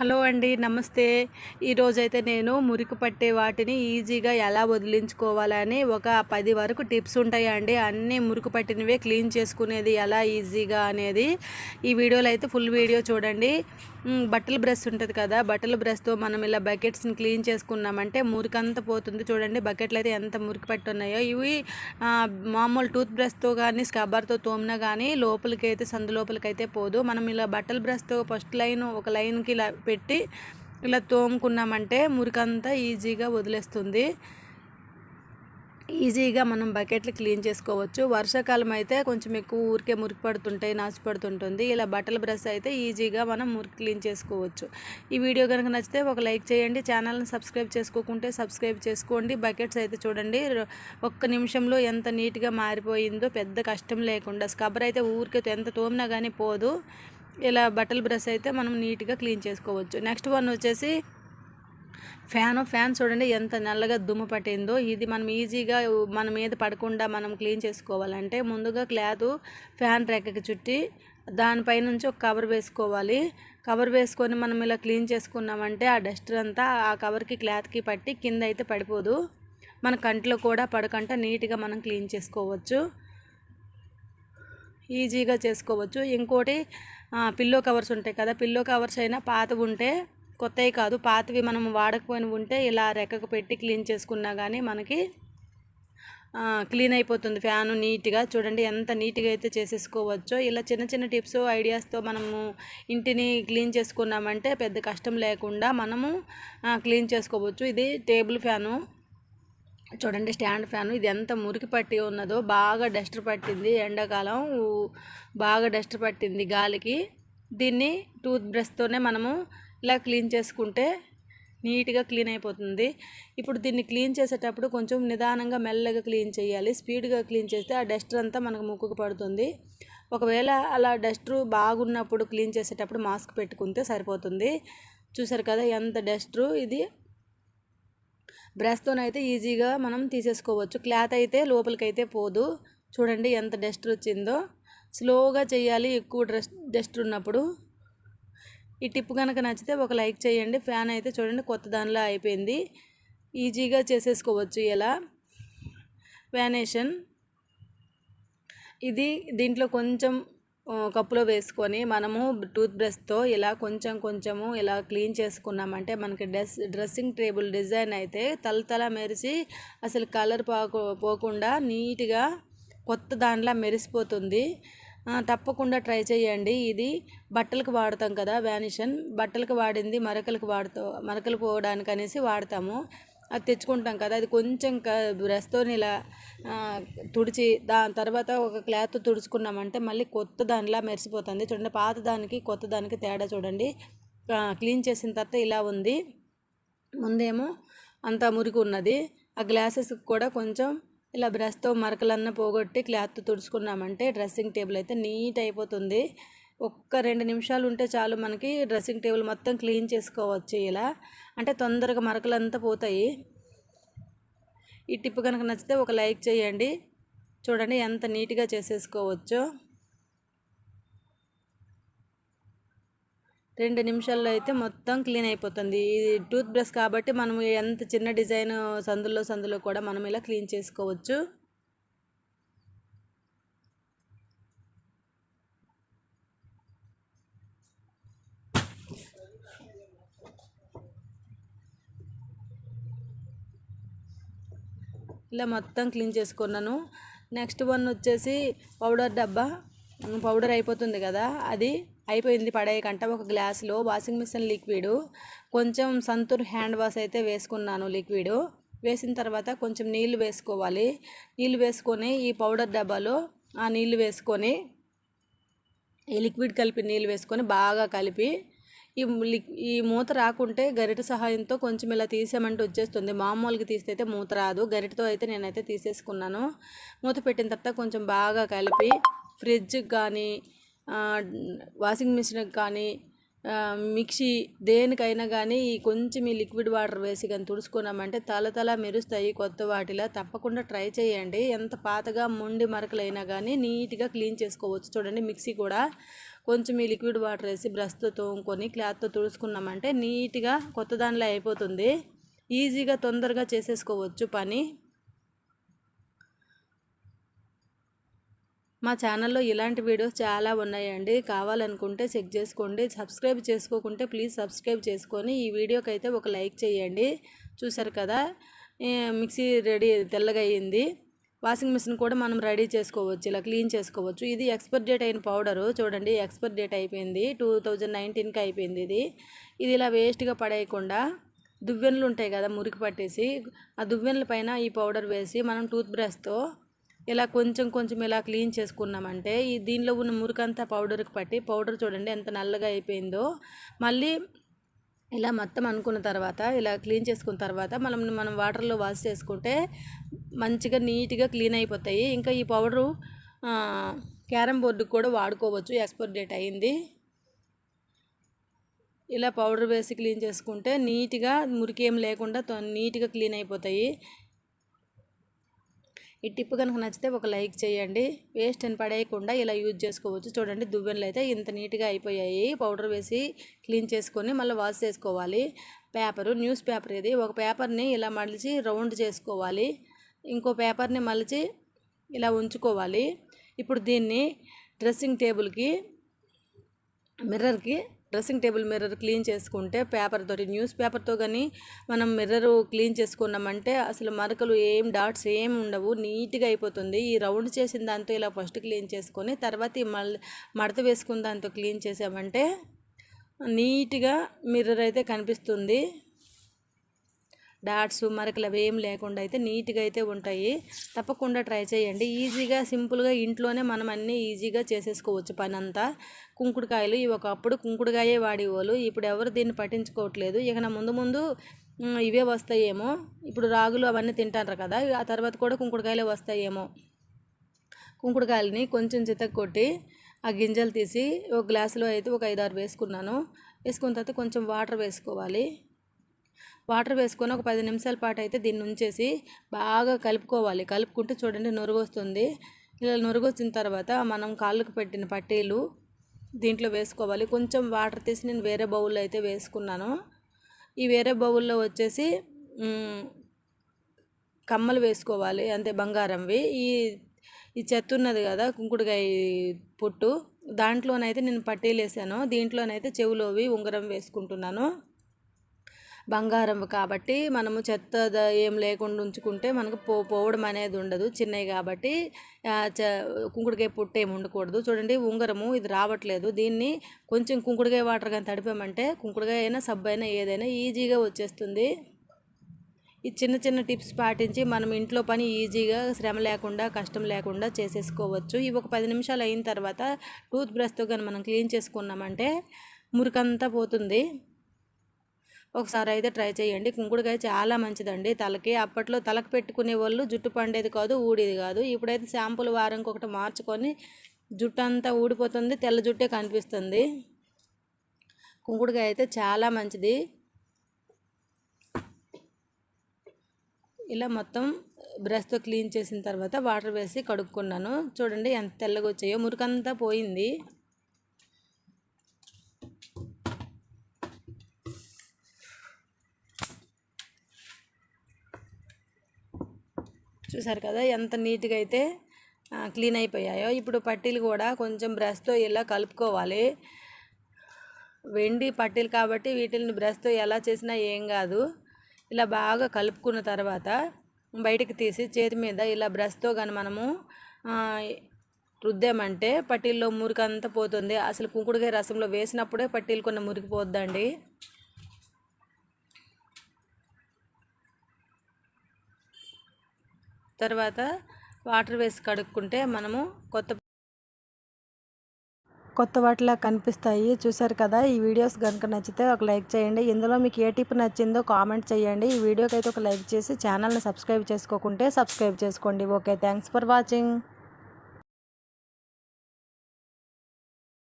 Hello అండి నమస్తే. ఈరోజైతే నేను మురికి పట్టే వాటిని ఈజీగా ఎలా వదిలించుకోవాలని ఒక పది వరకు టిప్స్ ఉంటాయండి. అన్నీ మురికి పట్టినవే క్లీన్ చేసుకునేది ఎలా ఈజీగా అనేది ఈ వీడియోలో అయితే ఫుల్ వీడియో చూడండి. బట్టల బ్రష్ ఉంటుంది కదా బట్టల బ్రష్తో మనం ఇలా బకెట్స్ని క్లీన్ చేసుకున్నామంటే మురికంతా పోతుంది. చూడండి బకెట్లు అయితే ఎంత మురికి పెట్టున్నాయో. ఇవి మామూలు టూత్ బ్రష్తో కానీ స్క్రబ్బర్తో తోమినా కానీ లోపలికి అయితే సందు లోపలికి అయితే పోదు. మనం ఇలా బట్టల బ్రష్తో ఫస్ట్ లైన్ ఒక లైన్కి ఇలా పెట్టి ఇలా తోముకున్నామంటే మురికంతా ఈజీగా వదిలేస్తుంది. ఈజీగా మనం బకెట్లు క్లీన్ చేసుకోవచ్చు. వర్షాకాలం అయితే కొంచెం ఎక్కువ ఊరికే మురికి పడుతుంటాయి నాచు పడుతుంటుంది ఇలా బట్టల బ్రష్ అయితే ఈజీగా మనం మురికి క్లీన్ చేసుకోవచ్చు. ఈ వీడియో కనుక నచ్చితే ఒక లైక్ చేయండి. ఛానల్ని సబ్స్క్రైబ్ చేసుకోకుంటే సబ్స్క్రైబ్ చేసుకోండి. బకెట్స్ అయితే చూడండి. ఒక్క నిమిషంలో ఎంత నీట్గా మారిపోయిందో పెద్ద కష్టం లేకుండా. స్క్రబ్బర్ అయితే ఊరికే ఎంత తోమినా కానీ పోదు. ఇలా బట్టల బ్రష్ అయితే మనం నీట్గా క్లీన్ చేసుకోవచ్చు. నెక్స్ట్ వన్ వచ్చేసి ఫ్యాన్ ఫ్యాన్ చూడండి ఎంత నల్లగా దుమ్ము పట్టిందో. ఇది మనం ఈజీగా మన మీద పడకుండా మనం క్లీన్ చేసుకోవాలంటే ముందుగా క్లాత్ ఫ్యాన్ రెక్కకి చుట్టి దానిపై నుంచి ఒక కవర్ వేసుకోవాలి. కవర్ వేసుకొని మనం ఇలా క్లీన్ చేసుకున్నామంటే ఆ డస్ట్ అంతా ఆ కవర్కి క్లాత్కి పట్టి కింద అయితే పడిపోదు. మన కంట్లో కూడా పడకుండా నీట్గా మనం క్లీన్ చేసుకోవచ్చు. ఈజీగా చేసుకోవచ్చు. ఇంకోటి పిల్లో కవర్స్ ఉంటాయి కదా పిల్లో కవర్స్ అయినా పాతవి ఉంటే కొత్తవి కాదు పాతవి మనం వాడకపోయిన ఉంటే ఇలా రెక్కకు పెట్టి క్లీన్ చేసుకున్నా కానీ మనకి క్లీన్ అయిపోతుంది. ఫ్యాను నీట్గా చూడండి ఎంత నీట్గా అయితే చేసేసుకోవచ్చో. ఇలా చిన్న చిన్న టిప్స్ ఐడియాస్తో మనము ఇంటిని క్లీన్ చేసుకున్నామంటే పెద్ద కష్టం లేకుండా మనము క్లీన్ చేసుకోవచ్చు. ఇది టేబుల్ ఫ్యాను. చూడండి స్టాండ్ ఫ్యాను. ఇది ఎంత మురికి పట్టి ఉన్నదో బాగా డస్ట్ పట్టింది. ఎండాకాలం బాగా డస్ట్ పట్టింది గాలికి. దీన్ని టూత్ బ్రష్తోనే మనము ఇలా క్లీన్ చేసుకుంటే నీట్గా క్లీన్ అయిపోతుంది. ఇప్పుడు దీన్ని క్లీన్ చేసేటప్పుడు కొంచెం నిదానంగా మెల్లగా క్లీన్ చేయాలి. స్పీడ్గా క్లీన్ చేస్తే ఆ డస్టర్ అంతా మనకు ముక్కుకు పడుతుంది. ఒకవేళ అలా డస్ట్ బాగున్నప్పుడు క్లీన్ చేసేటప్పుడు మాస్క్ పెట్టుకుంటే సరిపోతుంది. చూసారు కదా ఎంత డస్టరు ఇది. బ్రష్తోనైతే ఈజీగా మనం తీసేసుకోవచ్చు. క్లాత్ అయితే లోపలికి అయితే పోదు. చూడండి ఎంత డస్టర్ వచ్చిందో. స్లోగా చేయాలి. ఎక్కువ డ్రెస్ డస్టర్ ఉన్నప్పుడు. ఈ టిప్ కనుక నచ్చితే ఒక లైక్ చేయండి. ఫ్యాన్ అయితే చూడండి కొత్త దానిలో అయిపోయింది. ఈజీగా చేసేసుకోవచ్చు ఇలా. వ్యానేషన్. ఇది దీంట్లో కొంచెం కప్పులో వేసుకొని మనము టూత్ బ్రష్తో ఇలా కొంచెం కొంచెము ఇలా క్లీన్ చేసుకున్నామంటే మనకి డ్రెస్ డ్రెస్సింగ్ టేబుల్ డిజైన్ అయితే తలతల మెరిసి అసలు కలర్ పోకుండా నీట్గా కొత్త దానిలా మెరిసిపోతుంది. తప్పకుండా ట్రై చేయండి. ఇది బట్టలకు వాడతాం కదా వ్యానిషన్. బట్టలకు వాడింది మరకలకు వాడుతా మరకలు పోవడానికి అనేసి వాడతాము. అది తెచ్చుకుంటాం కదా అది కొంచెం క బ్రష్తో ఇలా తుడిచి దాని తర్వాత ఒక క్లాత్ తుడుచుకున్నామంటే మళ్ళీ కొత్త దానిలా మెరిసిపోతుంది. చూడండి పాత దానికి కొత్త దానికి తేడా చూడండి. క్లీన్ చేసిన తర్వాత ఇలా ఉంది. ముందేమో అంత మురికి ఉన్నది. ఆ గ్లాసెస్కి కూడా కొంచెం ఇలా బ్రష్తో మరకలన్నీ పోగొట్టి క్లాత్ తుడుచుకున్నామంటే డ్రెస్సింగ్ టేబుల్ అయితే నీట్ అయిపోతుంది. ఒక్క రెండు నిమిషాలు ఉంటే చాలు మనకి డ్రెస్సింగ్ టేబుల్ మొత్తం క్లీన్ చేసుకోవచ్చు ఇలా. అంటే తొందరగా మరకలంతా పోతాయి. ఈ టిప్ కనుక నచ్చితే ఒక లైక్ చేయండి. చూడండి ఎంత నీట్గా చేసేసుకోవచ్చో. రెండు నిమిషాల్లో అయితే మొత్తం క్లీన్ అయిపోతుంది. ఇది టూత్ బ్రష్ కాబట్టి మనం ఎంత చిన్న డిజైన్ సందులో సందులో కూడా మనం ఇలా క్లీన్ చేసుకోవచ్చు. ఇలా మొత్తం క్లీన్ చేసుకున్నాను. నెక్స్ట్ వన్ వచ్చేసి పౌడర్ డబ్బా. పౌడర్ అయిపోతుంది కదా అది అయిపోయింది. పడేయకంట ఒక గ్లాసులో వాషింగ్ మిషన్ లిక్విడ్ కొంచెం సంతూర్ హ్యాండ్ వాష్ అయితే వేసుకున్నాను లిక్విడ్. వేసిన తర్వాత కొంచెం నీళ్ళు వేసుకోవాలి. నీళ్ళు వేసుకొని ఈ పౌడర్ డబ్బాలో ఆ నీళ్ళు వేసుకొని ఈ లిక్విడ్ కలిపి నీళ్ళు వేసుకొని బాగా కలిపి ఈ ఈ మూత రాకుంటే గరిట సహాయంతో కొంచెం ఇలా తీసామంటే వచ్చేస్తుంది. మామూలుగా తీస్తే అయితే మూత రాదు. గరిటతో అయితే నేనైతే తీసేసుకున్నాను. మూత పెట్టిన తర్వాత కొంచెం బాగా కలిపి ఫ్రిడ్జ్కి కానీ వాషింగ్ మిషన్కి కానీ మిక్సీ దేనికైనా కానీ ఈ కొంచెం ఈ లిక్విడ్ వాటర్ వేసి కానీ తుడుచుకున్నామంటే తల తల మెరుస్తాయి కొత్త వాటిలా. తప్పకుండా ట్రై చేయండి. ఎంత పాతగా మొండి మరకలైనా కానీ నీట్గా క్లీన్ చేసుకోవచ్చు. చూడండి మిక్సీ కూడా కొంచెం ఈ లిక్విడ్ వాటర్ వేసి బ్రష్తో తోముకొని క్లాత్తో తుడుచుకున్నామంటే నీట్గా కొత్త దానిలో అయిపోతుంది. ఈజీగా తొందరగా చేసేసుకోవచ్చు పని. మా ఛానల్లో ఇలాంటి వీడియోస్ చాలా ఉన్నాయండి. కావాలనుకుంటే చెక్ చేసుకోండి. సబ్స్క్రైబ్ చేసుకోకుంటే ప్లీజ్ సబ్స్క్రైబ్ చేసుకొని ఈ వీడియోకి అయితే ఒక లైక్ చేయండి. చూసారు కదా? మిక్సీ రెడీ తెల్లగా అయ్యింది వాషింగ్ మిషన్ కూడా మనం రెడీ చేసుకోవచ్చు. ఇలా క్లీన్ చేసుకోవచ్చు. ఇది ఎక్స్పైర్ డేట్ అయిన పౌడరు. చూడండి ఎక్స్పైర్ డేట్ అయిపోయింది. టూ థౌజండ్ నైన్టీన్కి అయిపోయింది ఇది. ఇది ఇలా వేస్ట్గా పడేయకుండా దువ్వెనలు ఉంటాయి కదా మురికి పట్టేసి. ఆ దువ్వెనల పైన ఈ పౌడర్ వేసి మనం టూత్ బ్రష్తో ఇలా కొంచెం కొంచెం ఇలా క్లీన్ చేసుకున్నామంటే ఈ దీనిలో ఉన్న మురికంతా పౌడర్కి పట్టి పౌడర్ చూడండి ఎంత నల్లగా అయిపోయిందో. మళ్ళీ ఇలా మొత్తం అనుకున్న తర్వాత ఇలా క్లీన్ చేసుకున్న తర్వాత మనం మనం వాటర్లో వాష్ చేసుకుంటే మంచిగా నీట్గా క్లీన్ అయిపోతాయి. ఇంకా ఈ పౌడరు క్యారమ్ బోర్డుకి కూడా వాడుకోవచ్చు. ఎక్స్పైర్ డేట్ అయింది. ఇలా పౌడర్ వేసి క్లీన్ చేసుకుంటే నీట్గా మురికి ఏం లేకుండా నీట్గా క్లీన్ అయిపోతాయి. ఈ టిప్ కనుక నచ్చితే ఒక లైక్ చేయండి. వేస్ట్ అని పడేయకుండా ఇలా యూజ్ చేసుకోవచ్చు. చూడండి దువ్వెనలు అయితే ఇంత నీట్గా అయిపోయాయి. పౌడర్ వేసి క్లీన్ చేసుకొని మళ్ళీ వాష్ చేసుకోవాలి. పేపరు న్యూస్ పేపర్ ఇది. ఒక పేపర్ని ఇలా మలిచి రౌండ్ చేసుకోవాలి. ఇంకో పేపర్ని మలిచి ఇలా ఉంచుకోవాలి. ఇప్పుడు దీన్ని డ్రెస్సింగ్ టేబుల్కి మిర్రర్కి డ్రెస్సింగ్ టేబుల్ మిర్రర్ క్లీన్ చేసుకుంటే పేపర్ తోటి న్యూస్ పేపర్తో కానీ మనం మిర్రర్ క్లీన్ చేసుకున్నామంటే అసలు మరకలు ఏం డాట్స్ ఏం ఉండవు నీట్గా అయిపోతుంది. ఈ రౌండ్ చేసిన దాంతో ఇలా ఫస్ట్ క్లీన్ చేసుకొని తర్వాత ఈ మడత వేసుకున్న దాంతో క్లీన్ చేసామంటే నీట్గా మిర్రర్ అయితే కనిపిస్తుంది. డాట్స్ మరకలు అవి ఏం లేకుండా అయితే నీట్గా అయితే ఉంటాయి. తప్పకుండా ట్రై చేయండి. ఈజీగా సింపుల్గా ఇంట్లోనే మనం అన్నీ ఈజీగా చేసేసుకోవచ్చు పని అంతా కుంకుడుకాయలు ఇవి ఒకప్పుడు కుంకుడుకాయే వాడేవాళ్ళు. ఇప్పుడు ఎవరు దీన్ని పట్టించుకోవట్లేదు. ఇక నా ముందు ముందు ఇవే వస్తాయేమో. ఇప్పుడు రాగులు అవన్నీ తింటారు కదా ఆ తర్వాత కూడా కుంకుడుకాయలే వస్తాయేమో. కుంకుడుకాయలని కొంచెం చితక్ కొట్టి ఆ గింజలు తీసి ఒక గ్లాసులో అయితే ఒక ఐదారు వేసుకున్నాను. వేసుకున్న తర్వాత కొంచెం వాటర్ వేసుకోవాలి. వాటర్ వేసుకొని ఒక పది నిమిషాల పాటు అయితే దీన్ని ఉంచేసి బాగా కలుపుకోవాలి. కలుపుకుంటే చూడండి నురుగు వస్తుంది ఇలా నురుగు వచ్చిన తర్వాత మనం కాళ్ళకు పెట్టిన పట్టీలు దీంట్లో వేసుకోవాలి. కొంచెం వాటర్ తీసి నేను వేరే బౌల్లో అయితే వేసుకున్నాను. ఈ వేరే బౌల్లో వచ్చేసి కమ్మలు వేసుకోవాలి. అంతే బంగారంవి. ఈ ఈ చెత్త ఉన్నది కదా కుంకుడుకాయ పుట్టు దాంట్లోనైతే నేను పట్టీలు వేసాను దీంట్లోనైతే చెవులోవి ఉంగరం వేసుకుంటున్నాను. బంగారం కాబట్టి మనము చెత్త ఏం లేకుండా ఉంచుకుంటే మనకు పో పోవడం అనేది ఉండదు. చిన్నవి కాబట్టి కుంకుడుకాయ పుట్ట ఏమి ఉండకూడదు. చూడండి ఉంగరము ఇది రావట్లేదు. దీన్ని కొంచెం కుంకుడుకాయ వాటర్ కానీ తడిపామంటే కుంకుడుకాయ అయినా సబ్బు అయినా ఏదైనా ఈజీగా వచ్చేస్తుంది. ఈ చిన్న చిన్న టిప్స్ పాటించి మనం ఇంట్లో పని ఈజీగా శ్రమ లేకుండా కష్టం లేకుండా చేసేసుకోవచ్చు. ఇవి ఒక పది నిమిషాలు అయిన తర్వాత టూత్ బ్రష్తో కానీ మనం క్లీన్ చేసుకున్నామంటే మురికంతా పోతుంది. ఒకసారి అయితే ట్రై చేయండి. కుంకుడుకాయ చాలా మంచిదండి. తలకి అప్పట్లో తలకు పెట్టుకునే వాళ్ళు జుట్టు పండేది కాదు ఊడేది కాదు. ఇప్పుడైతే షాంపులు వారంకి ఒకటి మార్చుకొని జుట్టు అంతా ఊడిపోతుంది తెల్ల జుట్టే కనిపిస్తుంది. కుంకుడుకాయ అయితే చాలా మంచిది. ఇలా మొత్తం బ్రష్తో క్లీన్ చేసిన తర్వాత వాటర్ వేసి కడుక్కున్నాను. చూడండి ఎంత తెల్లగా వచ్చాయో. మురికంతా పోయింది. చూసారు కదా ఎంత నీట్గా అయితే క్లీన్ అయిపోయాయో. ఇప్పుడు పట్టీలు కూడా కొంచెం బ్రష్తో ఇలా కలుపుకోవాలి? వెండి పట్టీలు కాబట్టి వీటిని బ్రష్తో ఎలా చేసినా ఏం కాదు. ఇలా బాగా కలుపుకున్న తర్వాత బయటికి తీసి చేతి మీద ఇలా బ్రష్తో కానీ మనము రుద్దామంటే పట్టీల్లో మురికంతా పోతుంది. అసలు కుంకుడుకాయ రసంలో వేసినప్పుడే పట్టీలు కొన్ని మురికిపోద్దండి. తర్వాత వాటర్ వేసి కడుక్కుంటే మనము కొత్త కొత్త వాటిలా కనిపిస్తాయి. చూసారు కదా? ఈ వీడియోస్ కనుక నచ్చితే ఒక లైక్ చేయండి. ఇందులో మీకు ఏ టిప్ నచ్చిందో కామెంట్ చేయండి. ఈ వీడియోకి అయితే ఒక లైక్ చేసి ఛానల్ని సబ్స్క్రైబ్ చేసుకోకుంటే సబ్స్క్రైబ్ చేసుకోండి. Okay thanks for watching.